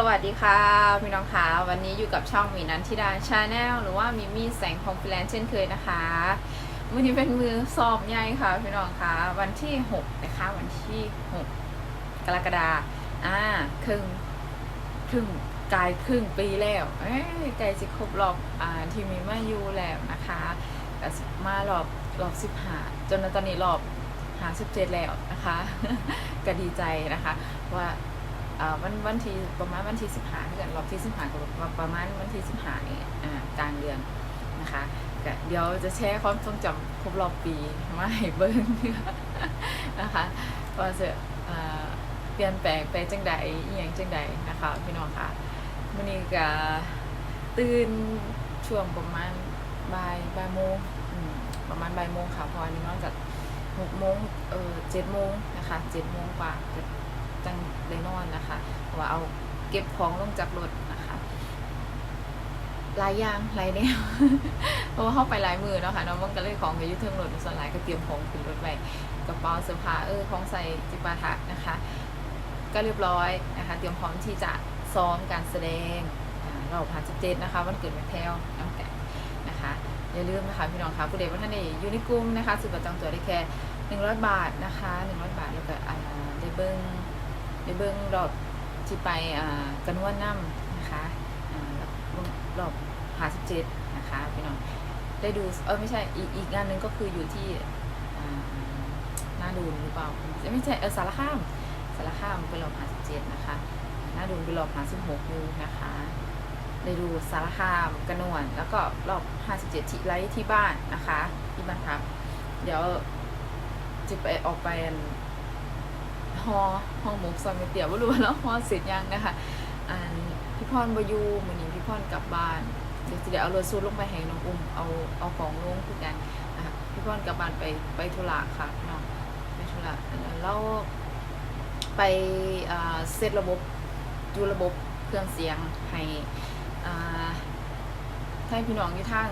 สวัสดีค่ะ พี่น้องคะวันนี้อยู่กับช่องมีนันทิดาชาแนลหรือว่ามีมีแสงของฟิแลนซ์เช่นเคยนะคะ วันนี้เป็นมือสอบใหญ่ค่ะ พี่น้องคะวันที่ 6 นะคะ วันที่ 6 กรกฎาอ่าครึ่งครึ่งกลายครึ่งปีแล้วเอ้ยใกล้จะครบรอบอ่าที่มีมาอยู่แล้วนะคะก็มารอบรอบสิบหาจนตอนนี้รอบหาสิบเจ็ดแล้วนะคะ ก็ดีใจนะคะว่า วันวันที่ประมาณวันที่สิบห้าเดือนรอบที่สิบห้าก็ประมาณวันที่สิบห้านี่อ่ากลางเดือนนะคะเดี๋ยวจะแชร์ความทรงจำครบรอบปีมาให้เบิ้งนะคะว่าจะเปลี่ยนแปลงไปจังใดอหย่างจังใดนะคะพี่น้องค่ะวันนี้ก็ตื่นช่วงประมาณบ่ายบ่ายโมงประมาณบ่ายโมงค่ะพราะวันนี้นอกจากหกโมงเออเจ็ดโมงนะคะเจ็ดโมงกว่า จังได้นอนนะคะว่าเอาเก็บของลงจากรถนะคะหลายอย่างหลายแนวเพราะว่าเข้าไปหลายมือเนาะค่ะน้องมันก็เลยของไปยึดเทิงรถส่วนหลายก็เตรียมของขึ้นรถไปกระเป๋าเสื้อผ้าเออของใส่จิปาถะนะคะ ก็เรียบร้อยนะคะ เตรียมพร้อมที่จะซ้อมการแสดงเราผ่านสิบเจ็ดนะคะวันเกิดแมทแถวน้องแกนะคะอย่าลืมนะคะพี่น้องคะผู้เด็กว่าท่านเองยูนิคุ้มนะคะสุดประจำตัวได้แค่งร้อยบาทนะคะ100 ในเบื้องรอบที่ไปกันว่าน้ำนะคะรอบหาสิบเจ็ดนะคะพี่น้องได้ดูเออไม่ใช่อีกอีกงานหนึ่งก็คืออยู่ที่อ่าหน้าดูนหรือเปล่าไม่ใช่เออสารข้ามสารข้ามเป็นรอบหาสิบเจ็ดนะคะหน้าดูนเป็นรอบหาสิบหกอยู่นะคะได้ดูสารคามกระนวน แล้วก็รอบหาสิบเจ็ดที่ไลท์ที่บ้านนะคะ ที่บ้านพักเดี๋ยวจะไปออกไป ฮอห้องหมกซอยเมเตียว่รู้ว่าแล้วฮอเสร็จยังนะคะอันพี่พรบอยูมือนี้พี่พรกลับบ้านเดี๋ยวจะได้เอารถซูดลงไปให้น้องอุ้มเอาเอาของลงคือกันนะคะพี่พรกลับบ้านไปไปธุระค่ะเนาะไปธุระแล้วไปเซตระบบดูระบบเครื่องเสียงให้อ่าให้พี่น้องอยู่ทาง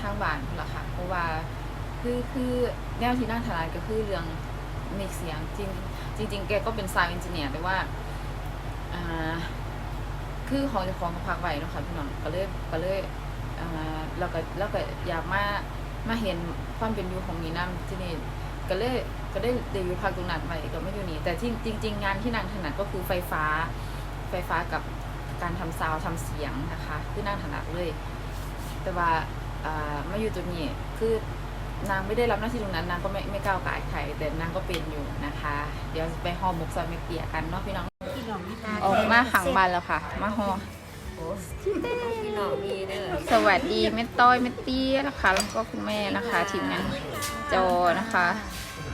ทางบ้านนั่นละค่ะ เพราะว่าคือคือแนวที่นั่งถนัดก็คือเรื่องมิกเสียงจริง จริงๆ แกก็เป็นซาวด์เอนจิเนียร์แต่ว่าคือของจะของกับพักไว้นะคะพี่น้องก็เลยก็เลยเราก็เราก็อยากมามาเห็นความเป็นอยู่ของมีน้ำที่นี่ก็เลยก็ได้เดวิพักตรงนั้นไว้ก็ไม่อยู่นี่แต่ที่จริง ๆ งานที่นางถนัดก็คือไฟฟ้าไฟฟ้ากับการทำซาวด์ทำเสียงนะคะ คือนางถนัดเลย แต่ว่าอ่ามาอยู่ตรงนี้คือ นางไม่ได้รับหน้าที่ตรงนั้นนางก็ไม่ไม่ก้าวไก่ายใครแต่นางก็เป็นอยู่นะคะ เดี๋ยวไปห่อหมกซอยเมกเตียกันเนาะพี่น้องพี่น้องมีตาออกมาขังบ้านแล้วค่ะ มาห่อพี่น้องมีเด้อสวัสดีแม่ต้อยแม่เตี้ยนะคะ แล้วก็คุณแม่นะคะทีมงานจอนะคะ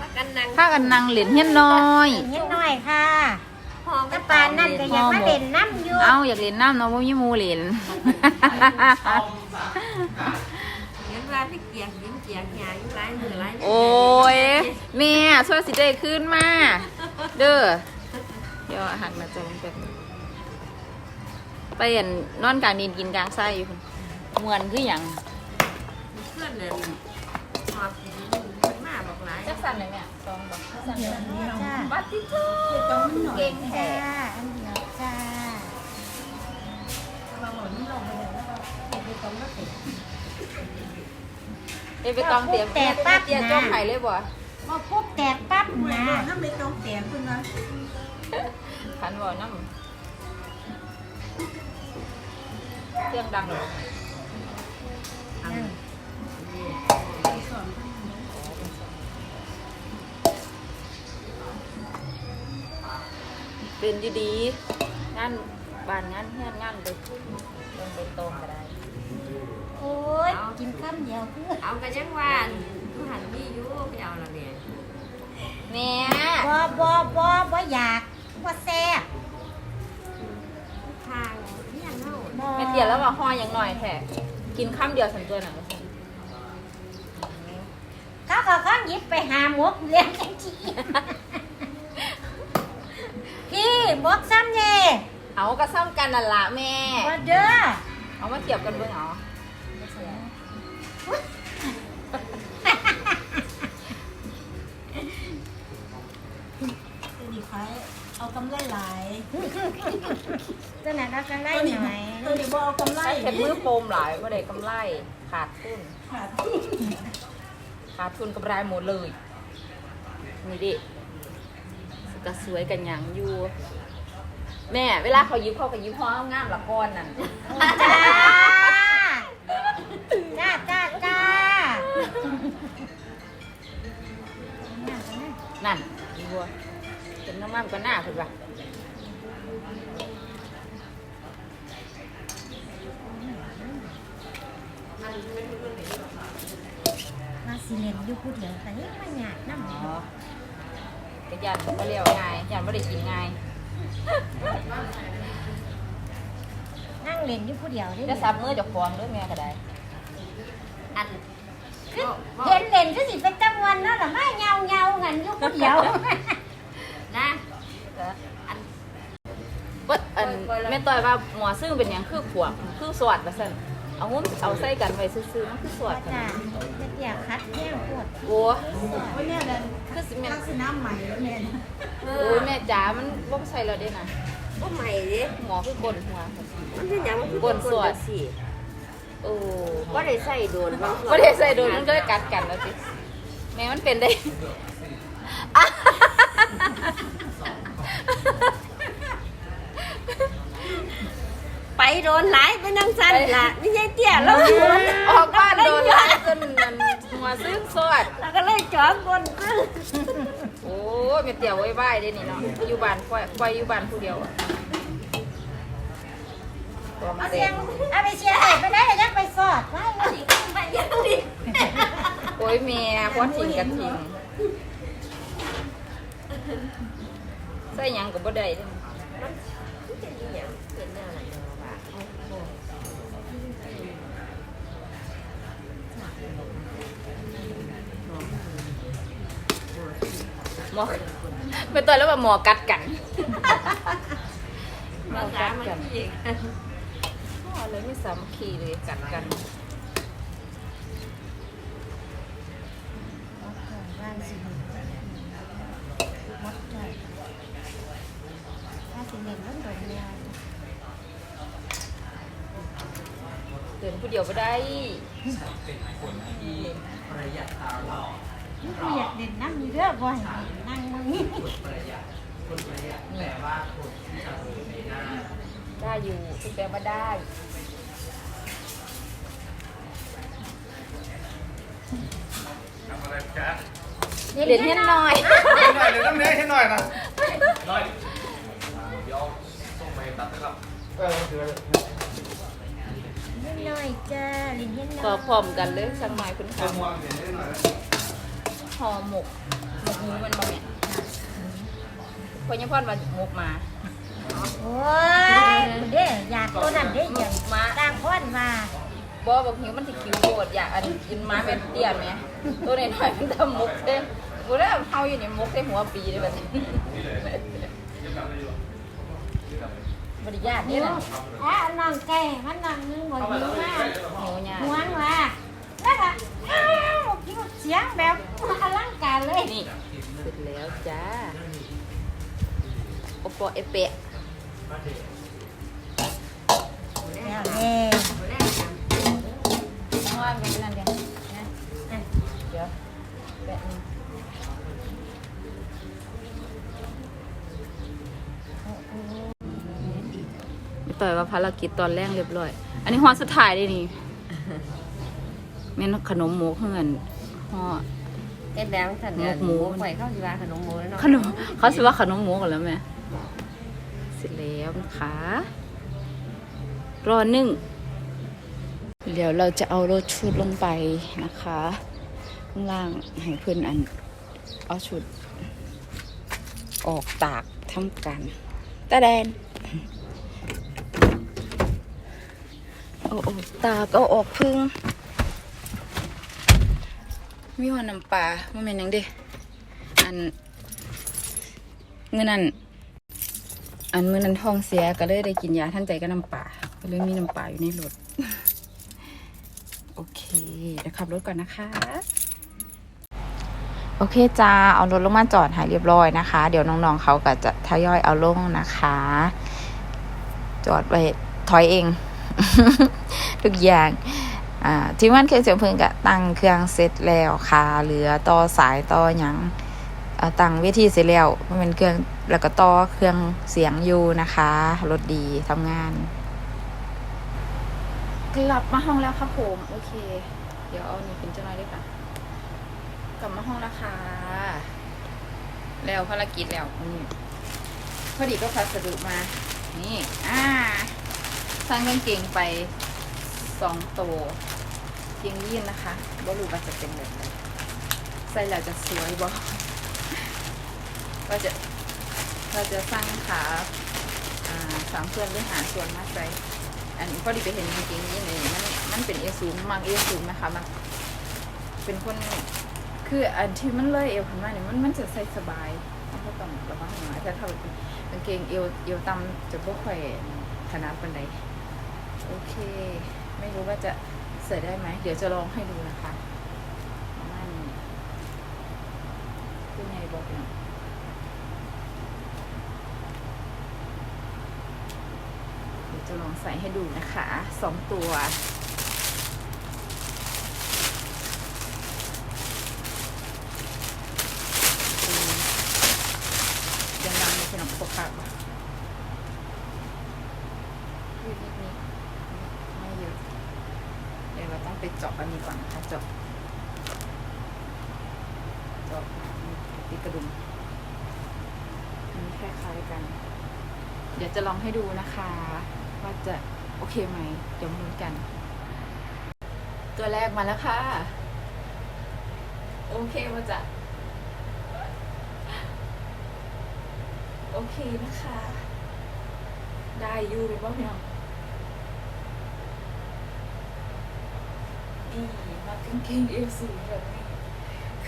พักกันนั่งถ้ากันนางเหรียญเฮียนน้อยนิดหน่อยค่ะหอมกระปานนั่นก็ยังมาเด่นน้ำอยู่เอ้าอยากเหรียญน้ำเนาะว่ามีหมูเหรียญเห็น ว่าพี่เกียกยิ้มเกียกหยาอยู่หลายมือหลายโอ้ยแม่ช่วยสิได้ขึ้นมา เด้อเดี๋ยวอาหารมาจะมันเป็นไปเห็นนอนกลางดินกินกลางไส้อยู่พุ่นมวนคืออย่างเพื่อนเนี่ยหอบกินมันมาบอกหลายจักสันเลยเนี่ยสองบอกจักสันเลยจ้าบัตติทูเก่งแท้จ้าอันเดียวจ้าเดี๋ยวไปก องเตรียมเตรียมเตรียมจ้องไข่เลยบ่พอปุ๊บแตกปั๊บนะถ้าไม่ต้องแตกคุณนะขันบ่น้ำเสียงดังเลยเป็นดีดีๆงานบ้านงานเฮียนงานเด็กลงไปโตรงก็ได้โอ้ย กินข้ามเดียวเพื่อเอากันยังว่าผู้หันมีอยู่ไปเอาละเนี่ยแม่บอบอบอบออยากว่าแซ่บทางเนี่ยเน่าบอไม่เตียแล้วว่าห่ออย่างหน่อยแท้กินข้ามเดียวสันตัวหนังเขาก็ข้างยิบไปหาหมกเลี้ยงจังจีพี่หมกซ้ำเย่เอากระซ้ำกันนั่นละแม่ว่าเด้อเอามาเทียบกันเบิ่งเอา จะดีคล้ายเอากำไรหลายขนาดเอากำไรหน่อยตัวนี้บ่เอากำไรใช้เห็ดมือโปมหลายว่าได้กำไรขาดทุน ขาดขาดทุนกำไรหมดเลย นี่ดิก็สวยกันหยังอยู่ แม่ เวลาเขายิ้มเขาก็ยิ้มห้องงามละก้อนนั่น นั่งเล่นอยู่ผู้เดียวได้จะซับมือจะฟองด้วยแม่ก็ได้อันคือเห็นเล่นก็สิเป็นจำวันเนาะแต่มาเงาเงาๆกันอยู่ผู้เดียวนะอันว่าอันแม่ต้อยว่าหมอซึ่งเป็นหยังคือขวบคือสวดมาสั่นเอาหุ้มเอาใส่กันไว้ซื่อๆมันคือสวดกันจ้าจะเตียคัดแห้งปวดโอ้วันนี้นั่นคือสิแม่ลักษณะใหม่แล้วแม่น โอ้ยแม่จ๋ามันบ่ใช่แล้วเด้นะ บ่ใหม่เด้หมอคือกลหัว มันเป็นหยังมันคือกวนสวด สิโอ้บ่ได้ใส่โดนบางส่วนบ่ได้ใส่โดนมันก็เลยกัดกันแล้วสิแม่มันเป็นได้อะไปโดนหลายไปนั่งสั่นล่ะไม่ใช่เตี้ยแล้วออกบ้านโดนหลายจนมันหัวซึ้งสวด แล้วก็เลยจอมกวนขึ้น โอ้ยแม่เตี๋ยวไว้บ้ายเด้นี่เนาะอยู่บ้านปล่อยปล่อยอยู่บ้านผู้เดียวอะตัวมัเอานเสีเต็ยงมเอาไปเชียร์ให้ไปได้ก็ยังไปสอดไว้เลยไปยังดิโอ้ยแม่พอทิ้งกันทิ้งใส่หยังก็บ่ได้เด้มันเป็นอีหยังเป็นแนวไหนเนาะว่า หมอไม่ต่อยแล้วว่าหมอกัดกันหมอภาษากัดมันกันอีกหมอเลยไม่สามัคคีเลยกัดกันบ้านสิมดใจถ้าสิเล่นมันโดนแมวเดินผู้เดียวบ่ได้ กูอยากเล่นนั่งอยู่เด้อบ่อยนั่งมึงนี่นี่ได้อยู่คุณแปลว่าได้ทำอะไรจ๊ะเรียนให้หน่อยหน่อยเดี๋ยวต้องเนื้อให้หน่อยนะหน่อยเดี๋ยวส่งไปตัดนะครับเออเดี๋ยวนิดหน่อยจ้าเล่นนิดหน่อยก็พร้อมกันเลยสังไม้คุณเป็ค่ะน ห่วงเดี๋ยวให้หน่อยนะห่อหมกหมกหมูมันบ่แม่นพอยังพ่อนว่าหมกมาโอ้ยเด้อยากตัวนั้นเด้อยากมาต่างคนมาบ่บอกหิวมันสิคิวโบดอยากอันกินมาเป็นเตี้ยแม่ตัวน้อยๆมันทำหมกเด้กูได้เฮาอยู่ในหมกได้หัวปีเลยบัดนี้บ่ได้ยากนี่น่ะอะน้องแก่มันน้องนึงบ่หิวมากหิวยากหวงว่าแล้วก็อ้าวคิดว่าเสียงแบบอลัง การเลยนี่เสร็จแล้วจ้าโอปอเอเปะแล้วเด้ว่าเป็นนั่นเดียวนะเดี๋ยวแปะนึงต่อยว่าภารกิจตอนแรกเรียบร้อย อันนี้ห่อสุดท้ายเลยนี่แม่นขนมหมูเพื่อนห่อ เอ็ดแบงค์สั่นเนี่ยหมูข่อยเข้าสิว่าขนมหมูแล้วเนาะขนมเขาสิว่าขนมหมูกันแล้วแม่เสร็จแล้วนะคะรอนึ่ง เดี๋ยวเราจะเอารถชุดลงไปนะคะข้างล่างให้เพื่อนอัน เอาชุด ออกตากทำกันตาแดนเอาออกตากเอาออกพึ่ง มีหัวน้ำปลาว่าเป็นยังเด้อันเงินนั่นอันเมื่อนั้นท้องเสียก็เลยได้กินยาท่านใจก็น้ำป่าก็เลยมีน้ำป่าอยู่ในรถโอเคเดี๋ยวขับรถก่อนนะคะ โอเคจ้าเอารถลงมาจอดใหายเรียบร้อยนะคะ เดี๋ยวน้องๆเขาก็จะทยอยเอาลงนะคะ จอดไว้ถอยเอง ทุกอย่าง อ่าที่มันเคยเสียงเพลิงก็ตั้งเครื่องเสร็จแล้วค่ะเหลือต่อสายต่อหยังตั้งเวทีเสร็จแล้วมันเป็นเครื่องแล้วก็ต่อเครื่องเสียงอยู่นะคะรถดีทำงาน กลับมาห้องแล้วครับผมโอเค เดี๋ยวเอานี่เป็นเจ้าหน่อยได้วยค่ะกลับมาห้องแล้วค่ะแล้วภารกิจแล้วอืมพอดีก็พัสดุมา นี่ อ่าสั่งกางเกงไปสองตัว เกงยีนนะคะบ่รู้ว่าจะเป็นแบบไหนใส่แล้วจะสวยบ่ก็จะเราจะสร้างขาอ่าสามส่วนหรือหาส่วนมาใส่อันนี้พอดีไปเห็นกางเกงยีนเลยมันมันเป็นเอซูมมักเอซูมนะคะมันเป็นคนคืออันที่มันเลยเอวขึ้นมาเนี่ยมันมันจะใส่สบายมันก็ต้องระวังหน่อยแต่ถ้าเป็นกางเกงเอวเอวต่ำจะบ่ค่อยถนัดปานใดโอเค ไม่รู้ว่าจะ ส่ได้ไหม เดี๋ยวจะลองให้ดูนะคะมาณนี้คือไงบอกนะเดี๋ยวจะลองใส่ให้ดูนะคะสองตัว ยังดังในขนมปกขาดบ่นิดนิดนิดไม่เยอะเดี๋ยวเราต้องไปเจาะอันนี้ก่อนนะคะเจาะ เจาะติดกระดุมอันนี้คล้ายๆกัน เดี๋ยวจะลองให้ดูนะคะ ว่าจะโอเคไหม เดี๋ยวมาลุ้นกัน ตัวแรกมาแล้วค่ะ โอเคว่าจะโอเคนะคะ ได้อยู่เลยป่ะพี่น้องนี่มากางเกงเอวสูงแบบนี้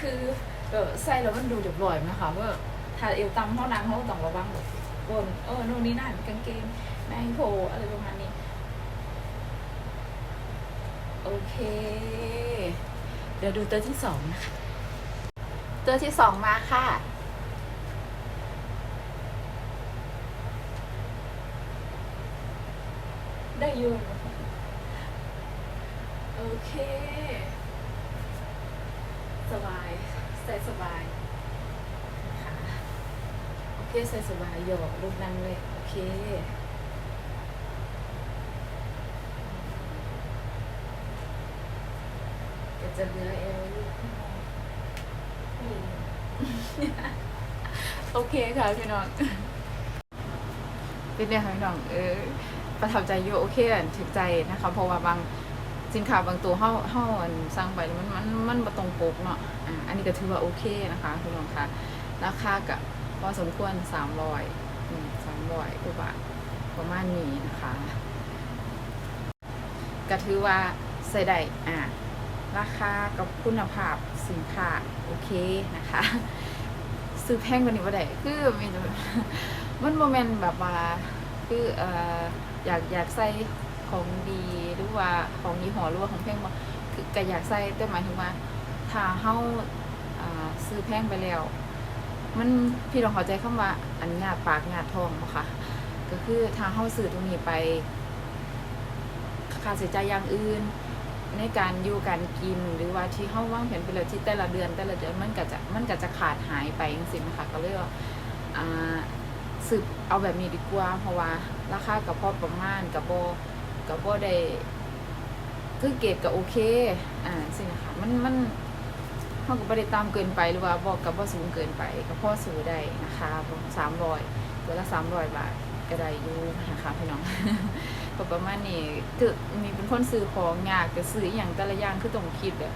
คือ แบบใส่แล้วมันดูเรียบร้อยนะคะว่าถ้าเอวต่ำเท่านั้นเขาต้องระวังแบบบนเออนู่นนี่นั่นกางเกงแมงโผอะไรประมาณนี้ โอเค เดี๋ยวดูตัวที่สองนะคะตัวที่สองมาค่ะได้อยูโอเค สบาย ใส่สบายค่ะโอเคใส่สบายโยกลูกนั่งเลย โอเคจะเหลือเอวลูกโอเคค่ะพี่น้องเป็นเนี่ยค่ะพี่น้องเออประทับใจอยู่โอเคถึกใจนะคะเพราะว่าบาง สินค้าบางตัวเฮาเฮาอันสั่งไปมันมันมันบ่ตรงปกเนาะอ่าอันนี้ก็ถือว่าโอเคนะคะพี่น้องคะราคาก็พอสมควร300อืม300กว่าบาทประมาณนี้นะคะก็ถือว่าใส่ได้อ่าราคากับคุณภาพสินค้าโอเคนะคะซื้อแพงกว่านี้บ่ได้คือมีแต่มันโมเมนต์แบบว่าคือเอ่ออยากอยากใส่ ของดีหรือว่าของยี่ห้อหรือว่าของแพงมาคือก็อยากใส่แต่หมายถึงว่าถ้าเฮาอ่าซื้อแพงไปแล้ว มันพี่ลองเข้าใจคำว่าอันงาดปากงาดทองบ่คะก็คือถ้าเฮาซื้อตรงนี้ไปค่าใช้จ่ายอย่างอื่น ในการอยู่การกินหรือว่าที่เฮาวางแผนไปแล้วที่แต่ละเดือน แต่ละเดือนมันก็จะมันก็จะขาดหายไปจังซี่นะคะก็เลยว่าอ่าสืบเอาแบบนี้ดีกว่า เพราะว่าราคากับพอประมาณกับโบ กับโบได้คือเกรดก็โอเค อ่าสินะคะมันมันเขาก็ไม่ได้ตามเกินไปหรือว่าบอกกับว่าสูงเกินไปก็พอซื้อได้นะคะสามร้อยตัวละสามร้อยบาทก็ได้อยู่นะคะพี่น้องก็ประมาณนี้คือมีเป็นคนซื้อของยากแต่ซื้ออย่างแต่ละอย่างคือต้องคิดแบบ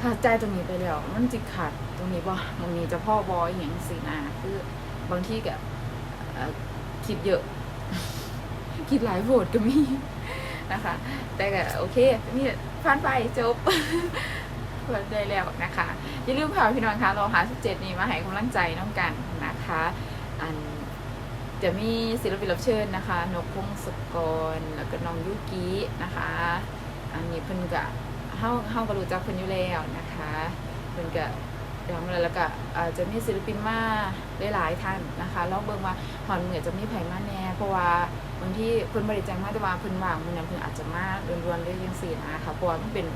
ถ้าจ่ายตรงนี้ไปแล้วมันจิขาดตรงนี้บ่มันมีจะพ่อบอยอย่างสินะคือบางที่ก็เอ่อคิดเยอะ คิดหลายโหวตก็มีนะคะ แต่ก็โอเคนี่ผ่านไปจบเปิดได้แล้วนะคะ อย่าลืมค่ะพี่น้องคะเราหา17 นี้มาให้กำลังใจน้องกันนะคะ อันจะมีศิลปินรับเชิญนะคะ นกพงศกร แล้วก็น้องยุกินะคะ อันนี้เพิ่นก็เฮาเฮาก็รู้จักเพิ่นอยู่แล้วนะคะ เพิ่นก็ ดังเลยแล้วก็อาจจะมีศิลปินมาหลายๆท่านนะคะลองเบิ่งว่าหอนเหมือนจะมีไผมาแน่เพราะว่าบางที่เพิ่นบริจาคมาแต่ว่าเพิ่นว่างมื้อนั้นเพิ่นอาจจะมาเดือนๆเลยจังซี่นะคะเพราะว่ามันเป็น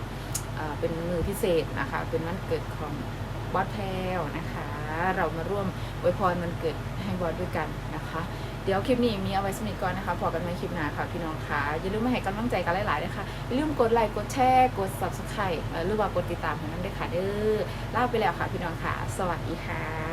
เป็นมือพิเศษนะคะ เป็นวันเกิดของบอสแพลนะคะ เรามาร่วมอวยพรวันเกิดให้บอสด้วยกันนะคะ เดี๋ยวคลิปนี้มีเอาไว้สมิก่อนนะคะพอกันในคลิปหน้าค่ะพี่น้องค่ะอย่าลืมมาให้กำลังใจกันหลายๆนะคะอย่าลืมกดไลค์กดแชร์กด subscribe หรือว่ากดติดตามของน้ำด้วยค่ะเด้อลาไปแล้วค่ะพี่น้องค่ะ สวัสดีค่ะ